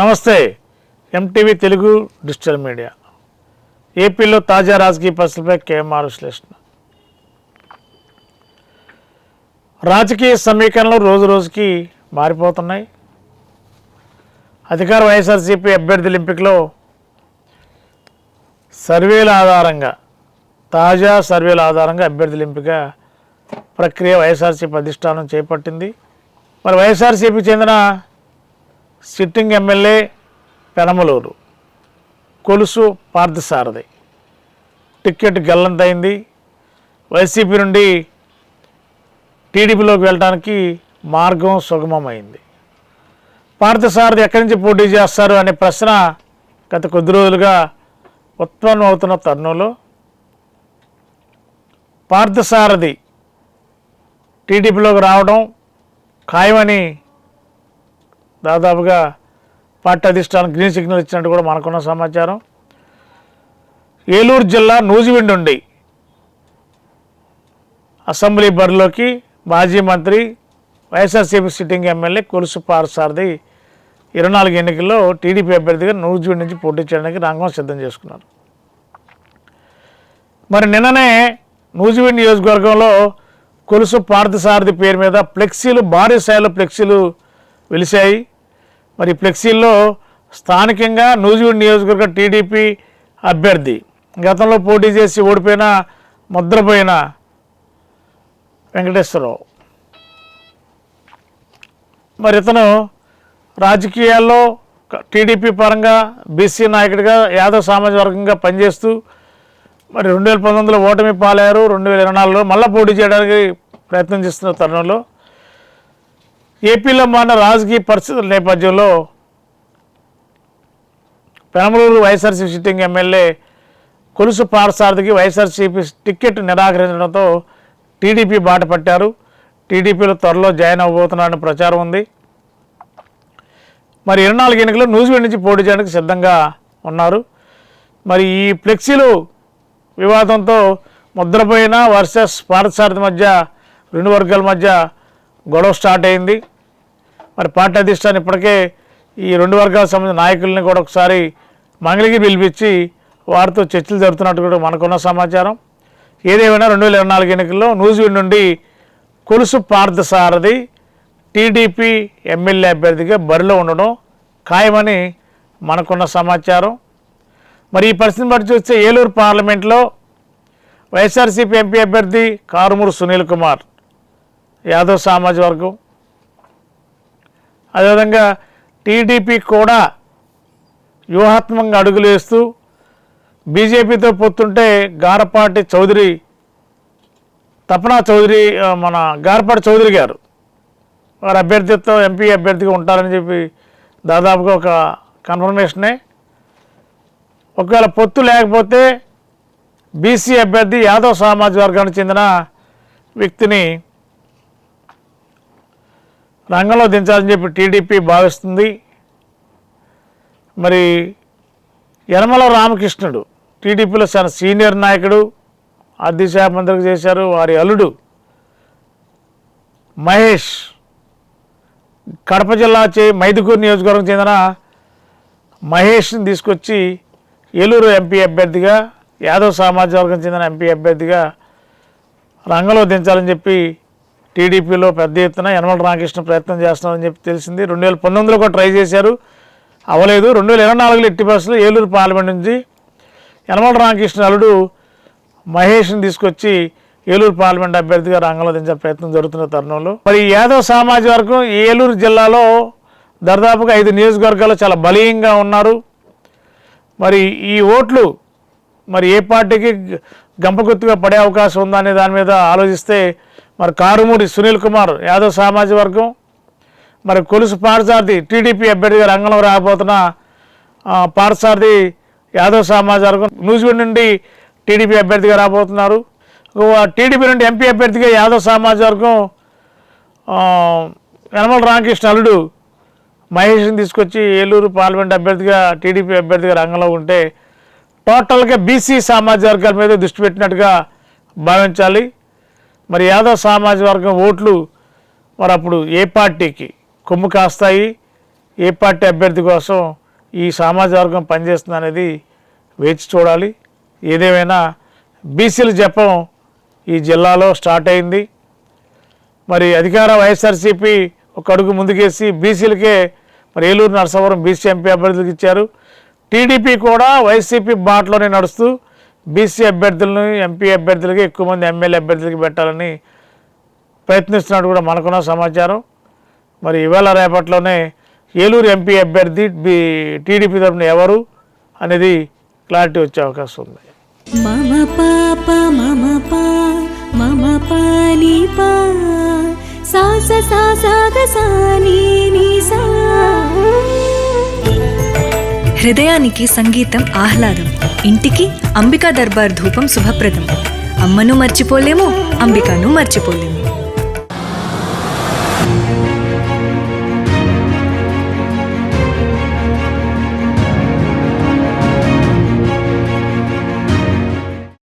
నమస్తే MTV Telugu digital media. ఏపీలో తాజా రాజకీయ పరిస్థితులపై కేఎంఆర్ విశ్లేషణ. రాజకీయ సమీకరణలు రోజు రోజుకి మారిపోతున్నాయి. అధికార వైఎస్ఆర్సీపీ అభ్యర్థుల ఎంపికలో సర్వేల ఆధారంగా తాజా సర్వేల ఆధారంగా అభ్యర్థుల ఎంపిక ప్రక్రియ వైఎస్ఆర్సీపీ అధిష్టానం చేపట్టింది. మరి వైఎస్ఆర్సీపీ చెందిన sitting MLA Penamaluru. Kolusu Parthasarathy. Ticket గల్లంతైంది వైసీపీ నుండి టీడీపీలోకి వెళ్ళడానికి మార్గం సుగమమైంది. పార్థసారథి ఎక్కడి నుంచి పోటీ చేస్తారు అనే ప్రశ్న గత కొద్ది రోజులుగా ఉత్పన్నం అవుతున్న తరుణంలో పార్థసారథి టీడీపీలోకి రావడం ఖాయమని దాదాపుగా పార్టీ అధిష్టానం గ్రీన్ సిగ్నల్ ఇచ్చినట్టు కూడా మనకున్న సమాచారం. ఏలూరు జిల్లా నూజివీడు నుండి అసెంబ్లీ బరిలోకి మాజీ మంత్రి YSRCP sitting MLA Kolusu Parasarathi ఇరవై నాలుగు ఎన్నికల్లో టీడీపీ అభ్యర్థిగా నూజివీడు నుంచి పోటీ చేయడానికి రంగం సిద్ధం చేసుకున్నారు. మరి నిన్ననే నూజివిండ్ నియోజకవర్గంలో కొలుసు పార్థసారథి పేరు మీద ఫ్లెక్సీలు భారీ స్థాయిలో ఫ్లెక్సీలు వెలిశాయి. మరి ఫ్లెక్సీల్లో స్థానికంగా నూజివీడు నియోజకవర్గ టీడీపీ అభ్యర్థి గతంలో పోటీ చేసి ఓడిపోయిన ముద్రపోయిన వెంకటేశ్వరరావు. మరి ఇతను రాజకీయాల్లో టీడీపీ పరంగా బీసీ నాయకుడిగా యాదవ్ సామాజిక వర్గంగా పనిచేస్తూ మరి రెండు వేల పంతొమ్మిదిలో ఓటమి పాలయ్యారు రెండు వేల ఇరవై నాలుగులో మళ్ళీ పోటీ చేయడానికి ప్రయత్నం చేస్తున్న తరుణంలో ఏపీలో మారిన రాజకీయ పరిస్థితుల నేపథ్యంలో పెనమలూరు వైఎస్ఆర్సీ సిట్టింగ్ ఎమ్మెల్యే కొలుసు పారసారథికి వైఎస్ఆర్సీపీ టికెట్ నిరాకరించడంతో టీడీపీ బాట పట్టారు. టీడీపీలో త్వరలో జాయిన్ అవ్వబోతున్నారని ప్రచారం ఉంది. మరి ఇరవై నాలుగు ఎన్నికలు న్యూజిలాండ్ నుంచి పోటీ చేయడానికి సిద్ధంగా ఉన్నారు. మరి ఈ ఫ్లెక్సీలు వివాదంతో ముద్రపోయిన వర్సెస్ పార్థసారథి మధ్య రెండు వర్గాల మధ్య గొడవ స్టార్ట్ అయింది. మరి పార్టీ అధిష్టానం ఇప్పటికే ఈ రెండు వర్గాల సంబంధించిన నాయకుల్ని కూడా ఒకసారి మంగళగిరి పిలిపించి వారితో చర్చలు జరుపుతున్నట్టు కూడా మనకున్న సమాచారం. ఏదేమైనా రెండు వేల ఇరవై నాలుగు ఎన్నికల్లో న్యూజిలాండ్ నుండి కొలుసు పార్థసారథి టీడీపీ ఎమ్మెల్యే అభ్యర్థిగా బరిలో ఉండడం ఖాయమని మనకున్న సమాచారం. మరి ఈ పరిస్థితిని బట్టి చూస్తే ఏలూరు పార్లమెంట్లో వైఎస్ఆర్సీపీ ఎంపీ అభ్యర్థి కారుమూరు సునీల్ కుమార్ యాదవ్ సామాజిక వర్గం. అదేవిధంగా టీడీపీ కూడా వ్యూహాత్మకంగా అడుగులు వేస్తూ బీజేపీతో పొత్తుంటే గారపాటి చౌదరి తపనా చౌదరి మన గారపాటి చౌదరి గారు. వారి అభ్యర్థితో ఎంపీ అభ్యర్థిగా ఉంటారని చెప్పి దాదాపుగా ఒక కన్ఫర్మేషనే ఒకవేళ పొత్తు లేకపోతే బీసీ అభ్యర్థి యాదవ్ సామాజిక వర్గానికి చెందిన వ్యక్తిని రంగంలో దించాలని చెప్పి టీడీపీ భావిస్తుంది. మరి యనమల రామకృష్ణుడు టీడీపీలో చాలా సీనియర్ నాయకుడు ఆర్థిక శాఖ మంత్రికి చేశారు వారి అల్లుడు మహేష్. కడప జిల్లా చే మైదుకూరు నియోజకవర్గం చెందిన మహేష్ని తీసుకొచ్చి ఏలూరు ఎంపీ అభ్యర్థిగా యాదవ్ సామాజిక వర్గం చెందిన ఎంపీ అభ్యర్థిగా రంగంలో దించాలని చెప్పి టీడీపీలో పెద్ద ఎత్తున యనమల రామకృష్ణ ప్రయత్నం చేస్తున్నారని చెప్పి తెలిసింది. రెండు వేల పంతొమ్మిదిలో కూడా ట్రై చేశారు. అవ్వలేదు. రెండు వేల ఇరవై నాలుగులో ఎట్టి బస్సులో ఏలూరు పార్లమెంట్ నుంచి యనమల రామకృష్ణ అల్లుడు మహేష్ని తీసుకొచ్చి ఏలూరు పార్లమెంట్ అభ్యర్థిగా రంగంలో దించే ప్రయత్నం జరుగుతున్న తరుణంలో. మరి యాదవ్ సామాజిక వర్గం ఈ ఏలూరు జిల్లాలో దాదాపుగా ఐదు నియోజకవర్గాల్లో చాలా బలీయంగా ఉన్నారు. మరి ఈ ఓట్లు మరి ఏ పార్టీకి గంపగుత్తుగా పడే అవకాశం ఉందా అనే దాని మీద ఆలోచిస్తే మరి కారుమూడి సునీల్ కుమార్ యాదవ్ సామాజిక వర్గం. మరి కొలుసు పార్సారథి టీడీపీ అభ్యర్థిగా రంగంలో రాబోతున్న ఆ, యాదవ్ సామాజిక వర్గం న్యూజిలాండ్ నుండి టీడీపీ అభ్యర్థిగా రాబోతున్నారు. టీడీపీ నుండి ఎంపీ అభ్యర్థిగా యాదవ్ సామాజిక వర్గం యనమల రామకృష్ణ అల్లుడు మహేష్ని తీసుకొచ్చి ఏలూరు పార్లమెంట్ అభ్యర్థిగా టీడీపీ అభ్యర్థిగా రంగంలో ఉంటే టోటల్గా బీసీ సామాజిక వర్గాల మీద దృష్టి పెట్టినట్టుగా భావించాలి. మరి యాదవ్ సామాజిక వర్గం ఓట్లు మరి అప్పుడు ఏ పార్టీకి కొమ్ము కాస్తాయి? ఏ పార్టీ అభ్యర్థి కోసం ఈ సామాజిక వర్గం పనిచేస్తుంది అనేది వేచి చూడాలి. ఏదేమైనా బీసీల జపం ఈ జిల్లాలో స్టార్ట్ అయింది. మరి అధికార వైఎస్ఆర్సీపీ ఒక అడుగు ముందుకేసి బీసీలకే మరి ఏలూరు నరసవరం బీసీ ఎంపీ అభ్యర్థులకు ఇచ్చారు. టీడీపీ కూడా వైసీపీ బాటలోనే నడుస్తూ బీసీ అభ్యర్థులను ఎంపీ అభ్యర్థులకి ఎక్కువ మంది ఎమ్మెల్యే అభ్యర్థులకి పెట్టాలని ప్రయత్నిస్తున్నట్టు కూడా మనకున్న సమాచారం. మరి ఇవాళ రేపట్లోనే ఏలూరు ఎంపీ అభ్యర్థి బి టీడీపీ తరఫున ఎవరు అనేది క్లారిటీ వచ్చే అవకాశం ఉంది. మమ పాప మమ పా మమ పాని పా సాస స సా హృదయానికి సంగీతం ఆహ్లాదం. ఇంటికి అంబికా దర్బార్ ధూపం శుభప్రదం. అమ్మను మర్చిపోలేము అంబికాను మర్చిపోలేము.